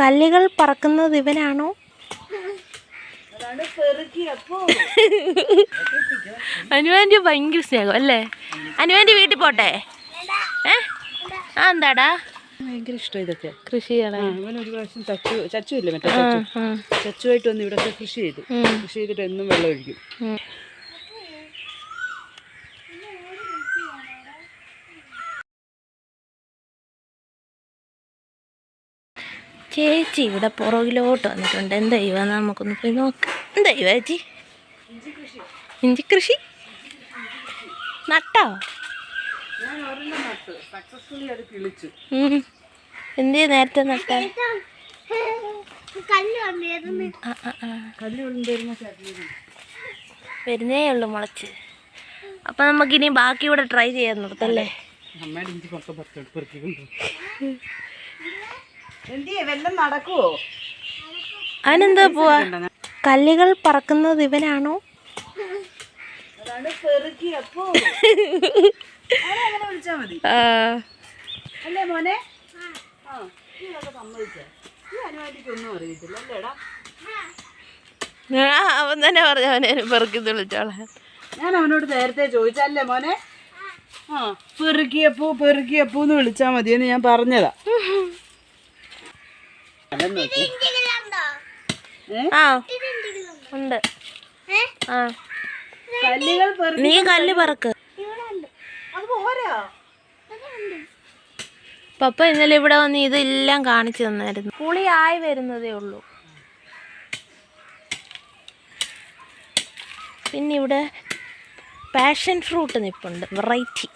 കല്ലുകൾ പറക്കുന്നത് ഇവനാണോ? അനുവാന്റെ ഭയങ്കര സ്നേഹം അല്ലേ? അനുവാന്റെ വീട്ടിൽ പോട്ടെ? ഏ? ആ എന്താടാ? ഭയങ്കര ഇഷ്ടം ഇതൊക്കെ. കൃഷി ഒരു പ്രാവശ്യം ചച്ചു ചച്ചു ഇല്ല മറ്റേ ചച്ചു ചച്ചുമായിട്ട് വന്ന് ഇവിടെ കൃഷി ചെയ്തു. കൃഷി ചെയ്തിട്ട് എന്നും വെള്ളം ഒഴിക്കും. ചേച്ചി ഇവിടെ പുറകിലോട്ട് വന്നിട്ടുണ്ട്. എന്താ ഇവ നമുക്കൊന്ന് പോയി നോക്കാം. എന്താ ഇവ ചേച്ചി? ഇഞ്ചി കൃഷി നട്ടോ. എന്തിയാ നേരത്തെ നട്ട? വരുന്നേ ഉള്ളു മുളച്ച്. അപ്പൊ നമുക്കിനി ബാക്കി ഇവിടെ ട്രൈ ചെയ്യാൻ വെല്ലം നടക്കുവോ? അവനെന്താ പോവാ? കല്ലുകൾ പറക്കുന്നത് ഇവനാണോ? അല്ലേ മോനെ? അവൻ തന്നെ പറഞ്ഞു അവനെ പെറുക്കി വിളിച്ചോളാം ഞാൻ അവനോട് നേരത്തെ ചോദിച്ചല്ലേ മോനെ? ആ പെറുക്കിയപ്പൂ പെറുക്കിയപ്പൂന്ന് വിളിച്ചാ മതിയെന്ന് ഞാൻ പറഞ്ഞതാ? ആ. ഉണ്ട്. ആ. കല്ലുകൾ പെറുക്കി നീ കല്ല് പറക്ക്. പപ്പ ഇന്നലെ ഇവിടെ വന്ന് ഇതെല്ലാം കാണിച്ചു തന്നായിരുന്നു. പുളി ആയി വരുന്നതേ ഉള്ളൂ. പിന്നെ ഇവിടെ പാഷൻ ഫ്രൂട്ട് നിപ്പുണ്ട് വെറൈറ്റി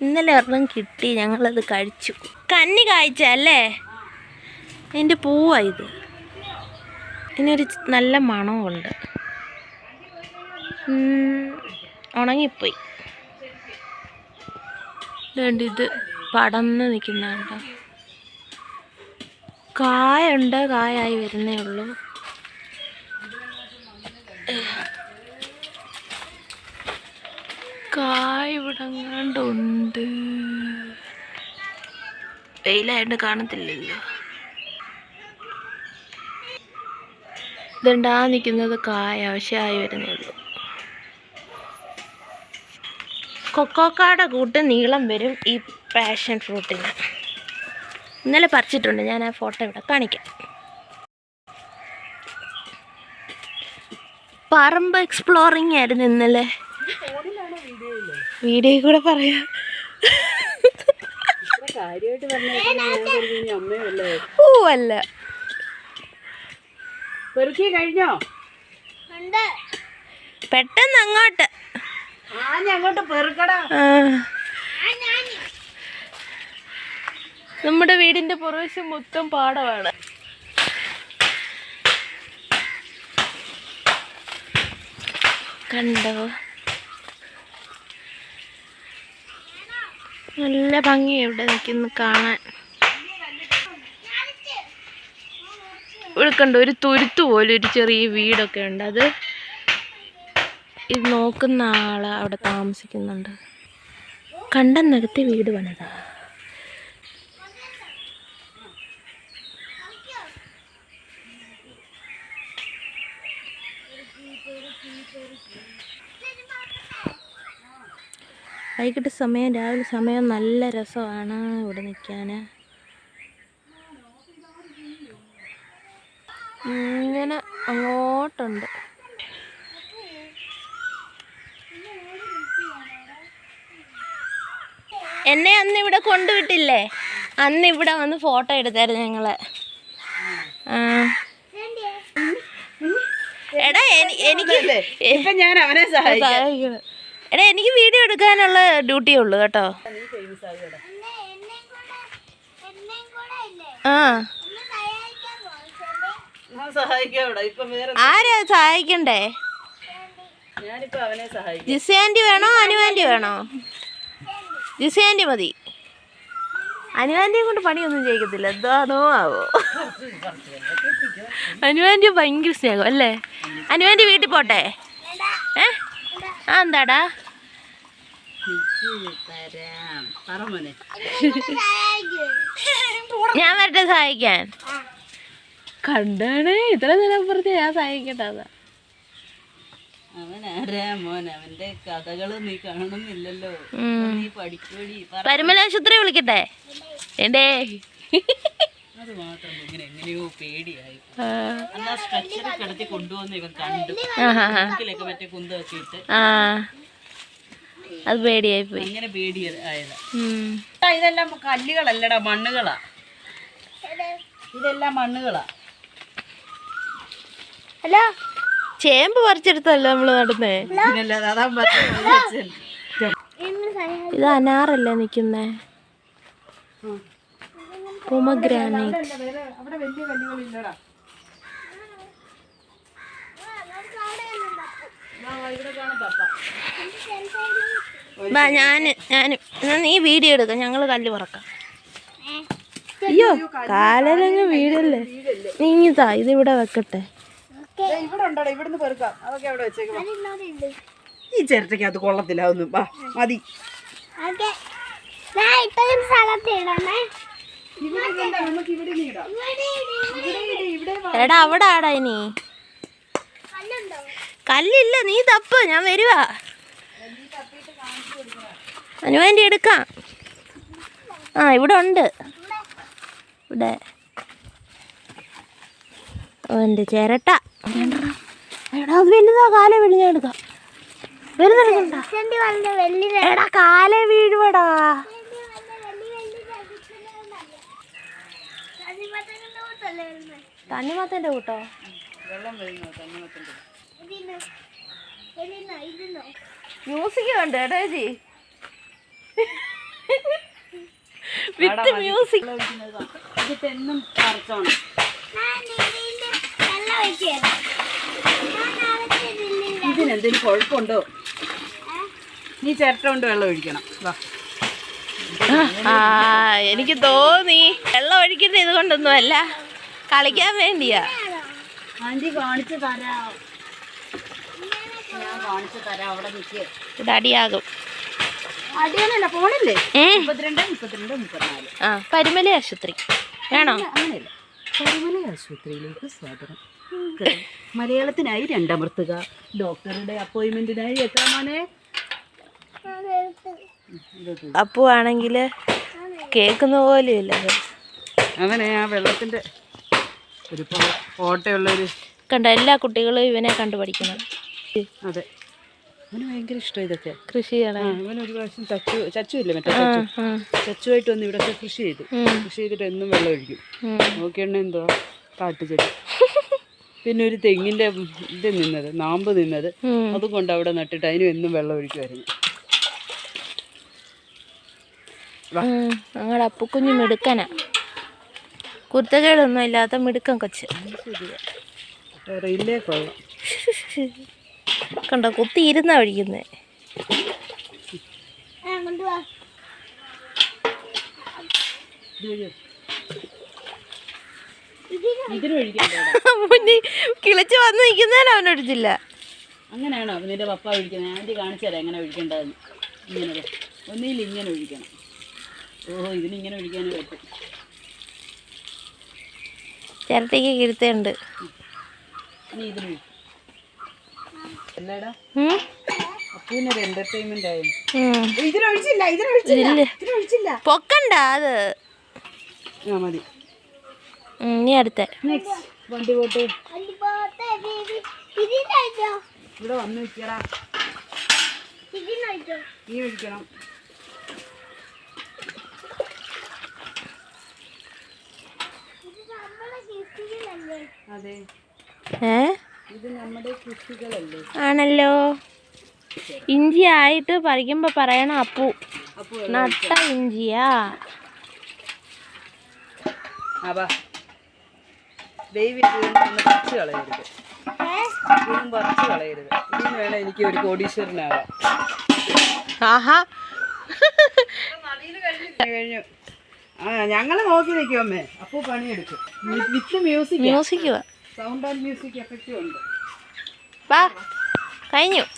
ഇന്നലെ ഒരെണ്ണം കിട്ടി. ഞങ്ങളത് കഴിച്ചു. കന്നി കായ്ച്ച അല്ലേ അതിന്റെ പൂവാ ഇത്. ഇതിനൊരു നല്ല മണമുണ്ട് ഉണങ്ങിപ്പോയി. ഇതുകൊണ്ട് ഇത് പടന്ന് നിൽക്കുന്നുണ്ട് കായുണ്ട് കായായി വരുന്നേ ഉള്ളൂ. കായ ഇവിടെ ഉണ്ട്. വെയിലായിട്ട് കാണത്തില്ലല്ലോ. ഇതുണ്ടാ നിൽക്കുന്നത് കായ ആവശ്യമായി വരുന്നേ ഉള്ളൂ. കൊക്കോക്കാടെ കൂട്ട് നീളം വരും ഈ പാഷൻ ഫ്രൂട്ടിന്. ഇന്നലെ പറിച്ചിട്ടുണ്ട് ഞാൻ ആ ഫോട്ടോ ഇവിടെ കാണിക്കാം. പറമ്പ് എക്സ്പ്ലോറിങ് ആയിരുന്നു ഇന്നലെ. വീഡിയോ കൂടെ പറയാം. ഓ അല്ല. പെറുക്കി കഴിഞ്ഞോ? പെട്ടെന്ന് അങ്ങോട്ട്. ആ അങ്ങോട്ട് പെറുക്കടാ. ആ. നമ്മുടെ വീടിന്റെ പുറവശം മൊത്തം പാടമാണ്. കണ്ടോ? നല്ല ഭംഗി ഇവിടെ നിൽക്കുന്നു കാണാൻ. ഇവിടെ കണ്ട ഒരു തുരുത്ത് പോലെ ഒരു ചെറിയ വീടൊക്കെ ഉണ്ട്. അത് ഇത് നോക്കുന്ന ആൾ അവിടെ താമസിക്കുന്നുണ്ട്. കണ്ട നികത്തി വീട് പണിതാ വൈകിട്ട് സമയം രാവിലെ സമയം നല്ല രസമാണ് ഇവിടെ നിൽക്കാൻ ഇങ്ങനെ അങ്ങോട്ടുണ്ട്. എന്നെ അന്ന് ഇവിടെ കൊണ്ടുവിട്ടില്ലേ? അന്ന് ഇവിടെ വന്ന് ഫോട്ടോ എടുത്തായിരുന്നു ഞങ്ങൾ. എടാ എനിക്ക് ഇപ്പൊ ഞാൻ അവനെ സഹായിക്കണം. എടാ എനിക്ക് വീഡിയോ എടുക്കാനുള്ള ഡ്യൂട്ടി ഉള്ളു കേട്ടോ. ആ ഞാൻ സഹായിക്കാം ഇവിടെ ഇപ്പൊ വേറെ ആരാ സഹായിക്കണ്ടേ? ഞാനിപ്പോ അവനെ സഹായിക്കാം. ജിസി ആന്റി വേണോ? അനുവാന്റി വേണോ? ജിസി ആന്റി മതി. അനു കൊണ്ട് പണിയൊന്നും ചെയ്യിക്കത്തില്ല എന്താണോ ആവോ. അനുവാന്റി ഭയങ്കര സ്നേഹം അല്ലേ? അനുവാന്റി വീട്ടിൽ പോട്ടെ. ഏ? ആ എന്താടാ? ഞാൻ വരട്ടെ സഹായിക്കാൻ. കണ്ടാണ്? ഇത്ര നേരം നിലപ്പുറത്ത് ഞാൻ സഹായിക്കട്ടെ അതാ അവന്റെ കഥകൾ നീ കാണുന്നില്ലല്ലോ. നീ പഠിക്കോടി പറ. പരുമലാശുപത്രി വിളിക്കട്ടെ? എന്റെ അത് മാത്രം ഇങ്ങനെ എങ്ങനെയോ പേടിയായി. എന്നാ കിടത്തി കൊണ്ടുവന്ന് ഇവൻ കണ്ടു. ആഹാ. മൂക്കിലൊക്കെ മറ്റേ കുന്തമൊക്കെ ഇട്ട്. ആ. അത് പേടിയായി പോയി. അങ്ങനെ പേടിയായതാ. ഇതെല്ലാം കല്ലുകളല്ലടാ മണ്ണുകളാ. ഇതെല്ലാം മണ്ണുകളാ. ഹലോ. ചേമ്പ് പറിച്ചെടുത്തല്ലോ നമ്മൾ നടന്നേ. ഇത് അനാറല്ലേ നിക്കുന്നേ? പൊമഗ്രാനൈറ്റ്. അല്ല, വേറെ അവിടെ വലിയ കല്ലുകളില്ലടാ ഇവിടെ കാണാം പപ്പ. വാ ഞാൻ ഞാൻ എന്നാ നീ വീഡിയോ എടുക്ക ഞങ്ങൾ കല്ല് പറക്കാം. അയ്യോ കാലരങ്ങ് വീടല്ലേ? നീ ഇതാ ഇത് ഇവിടെ വെക്കട്ടെ. ഇവിടെ ഉണ്ടോടാ ഇവിടുന്ന് പെറുക്കാം. അതൊക്കെ അവിടെ വെച്ചേക്കാം ഈ ചിരട്ടയ്ക്ക് അത് കൊള്ളത്തില്ല ഒന്നും വാ മതി. എടാ അവിടെ ആടാ ഇനി കല്ലില്ല നീ തപ്പ് ഞാൻ വരുവാ. അനുവേണ്ടി എടുക്കാം. ആ ഇവിടെ ഉണ്ട്. ഇവിടെ. ഉണ്ട് ചിരട്ട. എടാ അത് വലുതാ കാലേ വെളിഞ്ഞ എടുക്കാം എടാ കാലേ വീഴുവടാ. തണ്ണിമത്തന്റെ കൂട്ടോ? മ്യൂസിക് ഉണ്ട് കേട്ടോ ചേച്ചി വിത്ത് മ്യൂസിക്. ഇത് തെന്നും പറിച്ചോണം. ഇതിനെന്തെങ്കിലും കുഴപ്പമുണ്ടോ നീ ചിരട്ട കൊണ്ട് വെള്ളം ഒഴിക്കണം. വാ. ആ എനിക്ക് തോന്നി. വെള്ളം ഒഴിക്കുന്ന ഇത് കൊണ്ടൊന്നും അല്ല കളിക്കാൻ വേണ്ടിയാ. ആന്റി കാണിച്ചു തരാം. ഞാൻ കാണിച്ചു തരാം. അവിടെ നിൽക്കുക ഇത് അടിയാകും. അടിയാനല്ല പോണില്ലേ ഉം. മുപ്പത്തിരണ്ട് മുപ്പത്തിരണ്ട് മുപ്പത്തിനാല്. ആ പരുമല ആശുപത്രി. വേണോ? അങ്ങനെയല്ല. പരുമല ആശുപത്രിയിലേക്ക് സ്വാഗതം. മലയാളത്തിനായി രണ്ടമർത്തുക ഡോക്ടറുടെ അപ്പോയിന്റ്മെന്റിനായി എത്ര മോനെ? അപ്പു ആണെങ്കിൽ കേൾക്കുന്ന പോലും ഇല്ല അവനെ ആ വെള്ളത്തിന്റെ ഒരു കണ്ട എല്ലാ കുട്ടികളും ഇവനെ കണ്ടു പഠിക്കണം അതെ. അവന് ഭയങ്കര ഇഷ്ടം ഇതൊക്കെ. കൃഷി ആ, ചെയ്യണം ഒരു പ്രാവശ്യം ചച്ചു ചച്ചു ഇല്ല മറ്റേ ചച്ചുമായിട്ട് വന്ന് ഇവിടെയൊക്കെ കൃഷി ചെയ്തു. കൃഷി ചെയ്തിട്ട് എന്നും വെള്ളം ഒഴിക്കും. നോക്കിയണ്ണ എന്തോ? കാട്ടുചെടി. പിന്നെ ഒരു തെങ്ങിന്റെ ഇത് നിന്നത് നാമ്പ് നിന്നത്. അതുകൊണ്ട് കൊണ്ട് അവിടെ നട്ടിട്ട് അതിനും എന്നും വെള്ളം ഒഴിക്കുമായിരുന്നു ഞങ്ങളുടെ അപ്പുക്കുഞ്ഞ് മിടുക്കനാ. കുരുത്തക്കേടൊന്നും ഇല്ലാത്ത മിടുക്കൻ കൊച്ച്. കണ്ടോ കുത്തി ഇരുന്നാ ഒഴിക്കുന്നേ. ഇതിനൊഴിക്കണ്ടേ മുന്നിൽ കിളിച്ച് വന്ന് നിൽക്കുന്നതിന് അവനൊഴിച്ചില്ല അങ്ങനെയാണോ നിന്റെ പപ്പ ഒഴിക്കുന്നത്? ആന്റി കാണിച്ചു തരാം എങ്ങനെ ഒഴിക്കേണ്ടതെന്ന്. ഇങ്ങനെ. ഒന്നിയിൽ ഇങ്ങനെ ഒഴിക്കണം. ഓഹോ ഇതിനിങ്ങനെ ഒഴിക്കാനേ പറ്റും. ചിരട്ടയ്ക്ക് കിരുത്തുണ്ട് അല്ലേടാ ഇതിനൊഴിച്ചില്ല. പൊക്കണ്ട അത്. ആ മതി. ഇനി അടുത്ത. വണ്ടി പോട്ട്. ഇവിടെ വന്ന് നിൽക്കടാ. നീ ഒഴിക്കണം അതെ. ഏ? ആണല്ലോ. ഇഞ്ചി ആയിട്ട് പറിക്കുമ്പോ പറയണം അപ്പു. നട്ട ഇഞ്ചിയാ. ദൈവം വീണ്ടും പറിച്ചു കളയരുത്. വീണ്ടും പറിച്ചു കളയരുത്. ഇതിന് വേണം എനിക്ക് ഒരു കോടീശ്വരനാകാം ആഹാ. കഴിഞ്ഞു. ആ ഞങ്ങൾ നോക്കി നിൽക്കും അമ്മേ. അപ്പോ പണിയെടുക്കും. With music music sound and music എഫക്റ്റും ഉണ്ട്. കഴിഞ്ഞു.